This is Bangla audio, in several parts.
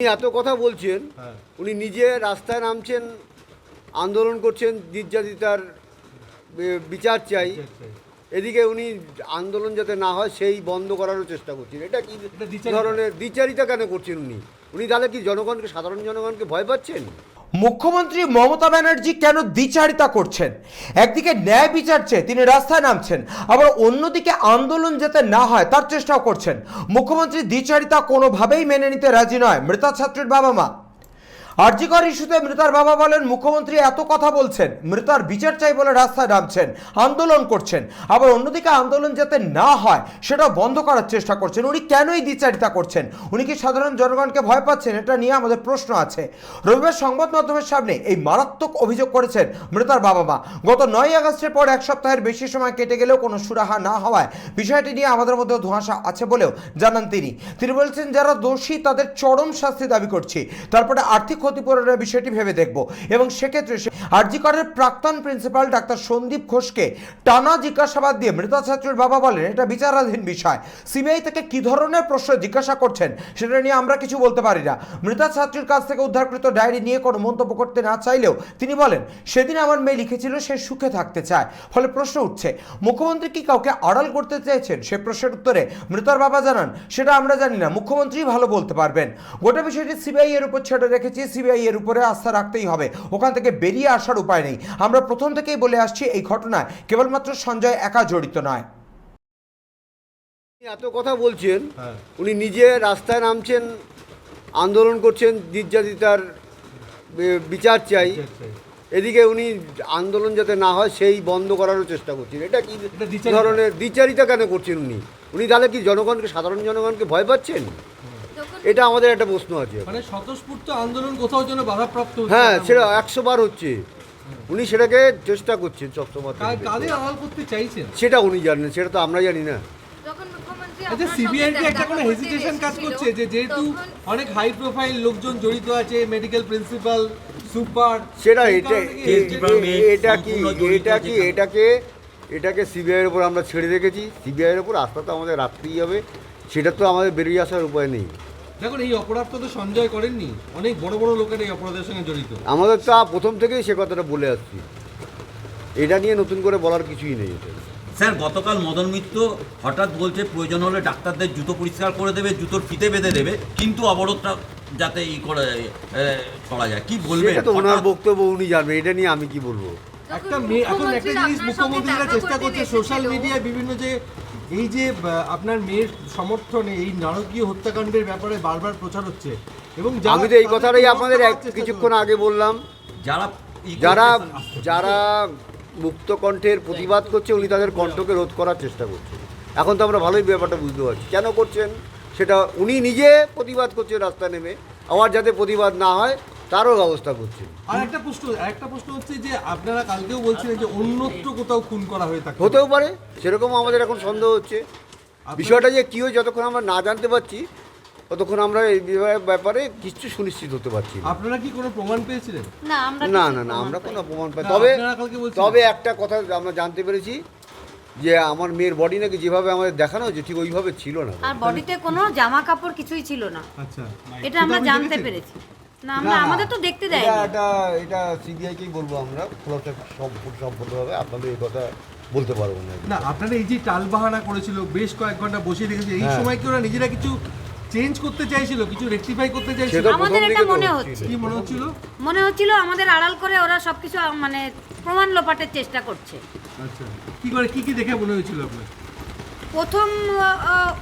এত কথা বলছেন হ্যাঁ। উনি নিজে রাস্তায় নামছেন আন্দোলন করছেন নির্যাতিতার বিচার চাই। এদিকে উনি আন্দোলন যাতে না হয় সেই বন্ধ করারও চেষ্টা করছেন। এটা কি ধরনের দ্বিচারিতা কেন করছেন উনি? উনি তাহলে কি জনগণকে সাধারণ জনগণকে ভয় পাচ্ছেন? মুখ্যমন্ত্রী মমতা ব্যানার্জি কেন দ্বিচারিতা করছেন? একদিকে ন্যায় বিচার চেয়ে তিনি রাস্তায় নামছেন, আবার অন্যদিকে আন্দোলন যেতে না হয়, তার চেষ্টাও করছেন। মুখ্যমন্ত্রী দ্বিচারিতা কোনোভাবেই মেনে নিতে রাজি নয়, মৃতা ছাত্রীর বাবা মা আরজিকর ইস্যুতে মৃতার বাবা বলেন, মুখ্যমন্ত্রী এত কথা বলছেন, মৃতার বিচার চাই বলে রাস্তায় নামছেন, আন্দোলন করছেন। আবার অন্যদিকে আন্দোলন যাতে না হয়, সেটা বন্ধ করার চেষ্টা করছেন। উনি কেনই দ্বিচারিতা করছেন? উনি কি সাধারণ জনগণকে ভয় পাচ্ছেন? এটা নিয়ে আমাদের প্রশ্ন আছে। রবিবার সংবাদ মাধ্যমের সামনে এই মারাত্মক অভিযোগ করেছেন মৃতার বাবা মা। গত নয় আগস্টের পর এক সপ্তাহের বেশি সময় কেটে গেলেও কোনো সুরাহা না হওয়ায় বিষয়টি নিয়ে আমাদের মধ্যে ধোঁয়াশা আছে বলেও জানান তিনি। তিনি বলছেন, যারা দোষী, তাদের চরম শাস্তি দাবি করছি। তারপরে আর্থিক ক্ষতিপূরণের বিষয়টি ভেবে দেখব। এবং সেক্ষেত্রে সে আরজিকরের প্রাক্তন প্রিন্সিপাল ডাক্তার সন্দীপ ঘোষকে টানা জিজ্ঞাসাবাদ দিয়ে মৃতা ছাত্রীর বাবা বলেন, এটা বিচারাধীন বিষয়। সিবিআই থেকে কি ধরনের প্রশ্ন জিজ্ঞাসা করছেন সেটা নিয়ে আমরা কিছু বলতে পারি না। মৃতা ছাত্রীর কাছ থেকে উদ্ধারকৃত ডায়েরি নিয়ে কোনো মন্তব্য করতে না চাইলেও তিনি বলেন, সেদিন আমার মেয়ে লিখেছিল সে সুখে থাকতে চায়। ফলে প্রশ্ন উঠছে, মুখ্যমন্ত্রী কি কাউকে আড়াল করতে চাইছেন সে প্রশ্নের উত্তরে, মৃতার বাবা জানান, সেটা আমরা জানি না। মুখ্যমন্ত্রী ভালো বলতে পারবেন। গোটা বিষয়টি সিবিআই এর উপর ছেড়ে রেখেছি সিবিআই এর উপরে আস্থা রাখতেই হবে। ওখান থেকে বেরিয়ে আসার উপায় নেই। আমরা প্রথম থেকেই বলে আসছি এই ঘটনায়। কেবলমাত্র সঞ্জয় একা জড়িত নয়। এত কথা বলছেন হ্যাঁ। উনি নিজে রাস্তায় নামছেন আন্দোলন করছেন নির্যাতিতার বিচার চাই। এদিকে উনি আন্দোলন যাতে না হয় সেই বন্ধ করারও চেষ্টা করছেন। এটা কি ধরনের দ্বিচারিতা কেন করছেন উনি? উনি তাহলে কি জনগণকে সাধারণ জনগণকে ভয় পাচ্ছেন? এটা আমাদের একটা প্রশ্ন আছে। মানে স্বতঃস্ফূর্ত আন্দোলন কোথাও যেন বাধাপ্রাপ্ত হ্যাঁ সেটা একশো বার হচ্ছে। উনি সেটাকে চেষ্টা করছেন সবসময় কা- কাদের আড়াল করতে চাইছেন? সেটা উনি জানেন সেটা তো আমরা জানি না। যখন মুখ্যমন্ত্রী আচ্ছা একটা কোনো হেজিটেশন কাজ করছে যে যেহেতু অনেক হাই প্রোফাইল লোকজন জড়িত আছে মেডিকেল প্রিন্সিপাল সুপার সেটা এটা কি এটা কি এটা কি এটাকে এটাকে সিবিআইয়ের উপর আমরা ছেড়ে রেখেছি সিবিআইয়ের উপর আস্থা তো আমাদের রাখতেই হবে। সেটা তো আমাদের বেরিয়ে আসার উপায় নেই। দেখুন এই অপরাধটা তো সঞ্জয় করেননি। অনেক বড় বড় লোকের এই অপরাধের সঙ্গে জড়িত। আমাদের তা প্রথম থেকেই সে কথাটা বলে আসছি। এটা নিয়ে নতুন করে বলার কিছুই নেই স্যার গতকাল মদন মিত্র হঠাৎ বলছে প্রয়োজন হলে ডাক্তারদের জুতো পরিষ্কার করে দেবে জুতোর ফিতে বেঁধে দেবে কিন্তু অবরোধটা যাতে ই করে এ, করা যায়। কি বলবেন? সেটা তো ওনার বক্তব্য উনি জানবেন এটা নিয়ে আমি কি বলব? একটা মেয়ে এখন একটা জিনিস মুখ্যমন্ত্রীরা চেষ্টা করছে সোশ্যাল মিডিয়ায় বিভিন্ন যে এই যে আপনার মেয়ের সমর্থনে এই নারকীয় হত্যাকাণ্ডের ব্যাপারে বারবার প্রচার হচ্ছে এবং আমি তো এই কথাটাই আপনাদের কিছুক্ষণ আগে বললাম। যারা যারা যারা মুক্ত কণ্ঠের প্রতিবাদ করছে উনি তাদের কণ্ঠকে রোধ করার চেষ্টা করছেন এখন তো আমরা ভালোই ব্যাপারটা বুঝতে পারছি। কেন করছেন? সেটা উনি নিজে প্রতিবাদ করছেন রাস্তায় নেমে। আবার যাতে প্রতিবাদ না হয় তারও ব্যবস্থা করছেন আর একটা প্রশ্ন একটা প্রশ্ন হচ্ছে যে আপনারা কালকেও বলছিলেন যে অন্যত্র কোথাও খুন করা হয়ে থাকে। হতেও পারে সেরকম আমাদের এখন সন্দেহ হচ্ছে। বিষয়টা যে কী হয় যতক্ষণ আমরা না জানতে পারছি ততক্ষণ আমরা এই বিষয়ে- ব্যাপারে কিছু সুনিশ্চিত হতে পারছি না। আপনারা কি কোনো প্রমাণ পেয়েছিলেন? না আমরা না না না আমরা কোনো প্রমাণ পাই না, তবে আপনারা কালকে বলছিলেন। তবে একটা কথা আমরা জানতে পেরেছি যে আমার মেয়ের বডি নাকি যেভাবে আমাদের দেখানো হয়েছে ঠিক ওইভাবে ছিল না। আর বডিতে কোনো জামা কাপড় কিছুই ছিল না। আচ্ছা। এটা আমরা জানতে পেরেছি। না আমরা আমাদের তো দেখতে এটা এটা এটা সিবিআইকেই বলব আমরা খোলাসা সম্পূর্ণভাবে আপনাদের এই কথা বলতে পারব না। না আপনারা এই যে টালবাহানা করেছিল বেশ কয়েক ঘণ্টা বসিয়ে রেখেছে এই হ্যাঁ। সময় কি ওরা নিজেরা কিছু চেঞ্জ করতে চাইছিল কিছু রেকটিফাই করতে চাইছিল? আমাদের এটা মনে হচ্ছিল। হচ্ছে। কি মনে হচ্ছিল? মনে হচ্ছিল আমাদের আড়াল করে ওরা সবকিছু মানে প্রমাণ লোপাটের চেষ্টা করছে। আচ্ছা। কি করে কি কি দেখে মনে হয়েছিল আপনার? প্রথম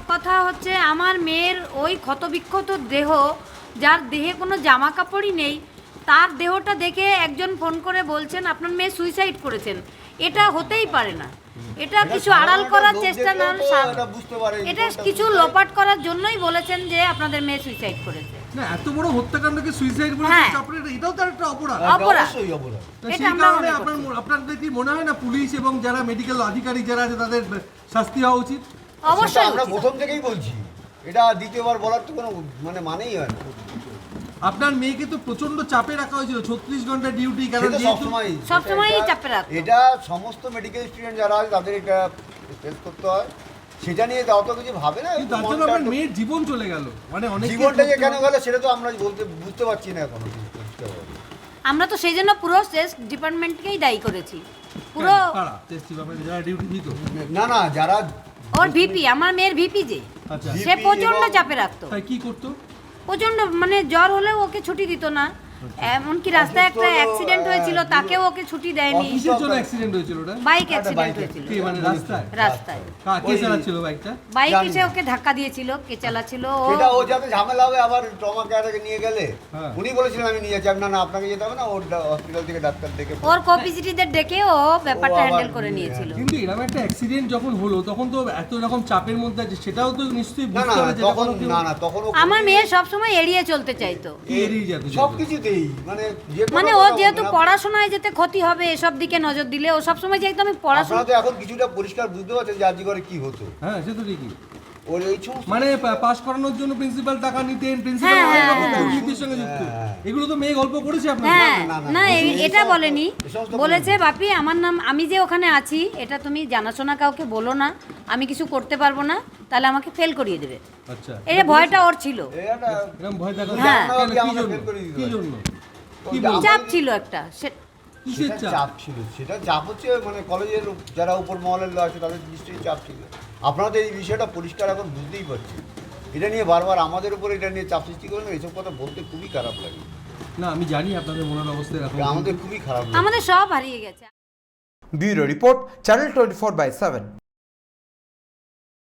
কথা হচ্ছে আমার মেয়ের ওই ক্ষতবিক্ষত দেহ যার দেহে কোনো জামা কাপড়ই নেই তার দেহটা দেখে একজন ফোন করে বলছেন আপনার মেয়ে সুইসাইড করেছেন। এটা হতেই পারে না। এটা কিছু আড়াল করার চেষ্টা না এটা কিছু লোপাট করার জন্যই বলেছেন যে আপনাদের মেয়ে সুইসাইড করেছে। না এত বড় হত্যাকাণ্ডকে সুইসাইড বলে হ্যাঁ। এটাও তো একটা অপরাধ। অপরাধ। অবশ্যই অপরাধ। এটা আমরা আপনার আপনাদের কি মনে হয় না পুলিশ এবং যারা মেডিকেল আধিকারিক যারা আছে তাদের শাস্তি হওয়া উচিত? অবশ্যই আমরা প্রথম থেকেই বলছি। এটা দ্বিতীয়বার বলার তো কোনো মানে মানেই হয় না। আপনার মেয়েকে তো প্রচণ্ড চাপে রাখা হয়েছিল ছত্রিশ ঘণ্টা ডিউটি কারণ সবসময় সবসময়ই এটা- চাপে রাখতো। এটা সমস্ত মেডিকেল স্টুডেন্ট যারা আছে তাদের এটা ফেস করতে হয়। সেটা নিয়ে অত কিছু ভাবে না কিন্তু তার জন্য আপনার মেয়ের জীবন চলে গেল। মানে অনেক জীবনটা যে কেন গেল সেটা তো আমরা বলতে বুঝতে পারছি না এখনও। আমরা তো সেই জন্য পুরো শেষ ডিপার্টমেন্টকেই দায়ী করেছি। পুরো টেস্টি ব্যাপারে যারা ডিউটি দিত না না যারা ওর ভিপি আমার মেয়ের ভিপি যে। আচ্ছা। সে প্রচণ্ড চাপে রাখতো। তাই কি করতো? প্রচণ্ড মানে জ্বর হলেও ওকে ছুটি দিত না। এমনকি রাস্তায় একটা অ্যাক্সিডেন্ট হয়েছিল তাকেও ওকে ছুটি দেয়নি? কিসের জন্য অ্যাক্সিডেন্ট হয়েছিল ওটা? বাইক অ্যাক্সিডেন্ট হয়েছিল। কি মানে রাস্তায়? রাস্তায়? কা- কে চালাচ্ছিল বাইকটা বাইক এসে ওকে ধাক্কা দিয়েছিল কে চালাচ্ছিল ও সেটা ও যাতে ঝামেলা হবে আবার ট্রমা কেয়ারে নিয়ে গেলে। হ্যাঁ। উনি বলেছিলেন আমি নিয়ে যাচ্ছি না না আপনাকে যেতে হবে না ওর হসপিটাল থেকে ডাক্তার ডেকে ওর কপিসিটিদের ডেকে ও ব্যাপারটা হ্যান্ডেল করে নিয়েছিল। কিন্তু এরকম একটা অ্যাক্সিডেন্ট যখন হলো তখন তো এত রকম চাপের মধ্যে আছে সেটাও তো নিশ্চয়ই না বুঝতে না হবে যে তখন না না তখন আমার মেয়ে সবসময় এড়িয়ে চলতে চাইতো। এড়িয়ে যেত? সব কিছুতেই মানে যে মানে ও যেহেতু পড়াশোনায় যেতে ক্ষতি হবে এসব দিকে নজর দিলে ও সবসময় চাইতো আমি পড়াশোনা আপনারা তো এখন কিছুটা পরিষ্কার বুঝতে পারছেন যে আজকে করে কি হতো। হ্যাঁ সে তো ঠিকই। ওর এই মানে পাস করানোর জন্য প্রিন্সিপাল টাকা নিতেন প্রিন্সিপাল হ্যাঁ, হ্যাঁ, হ্যাঁ। দুর্নীতির সঙ্গে যুক্ত। এগুলো তো মেয়ে গল্প করেছে আপনার হ্যাঁ না, এটা বলেনি। বলেছে বাপি আমার নাম আমি যে ওখানে আছি এটা তুমি জানাশোনা কাউকে বলো না। আমি কিছু করতে পারব না। তাহলে আমাকে ফেল করিয়ে দেবে। আচ্ছা। এই ভয়টা ওর ছিল। হ্যাঁ। চাপ ছিল একটা। সেটা চাপ? ছিল। সেটা চাপ হচ্ছে মানে কলেজের যারা উপর মহলের লোক আছে তাদের নিশ্চয়ই চাপ ছিল। আপনারা তো এই বিষয়টা পরিষ্কার এখন বুঝতেই পারছেন। এটা নিয়ে বারবার আমাদের উপর এটা নিয়ে চাপ সৃষ্টি করেন এইসব কথা বলতে খুবই খারাপ লাগে। না আমি জানি আপনাদের মনের অবস্থা এরকম আমাদের খুবই খারাপ আমাদের সব হারিয়ে গেছে। Bureau report channel twenty four by seven.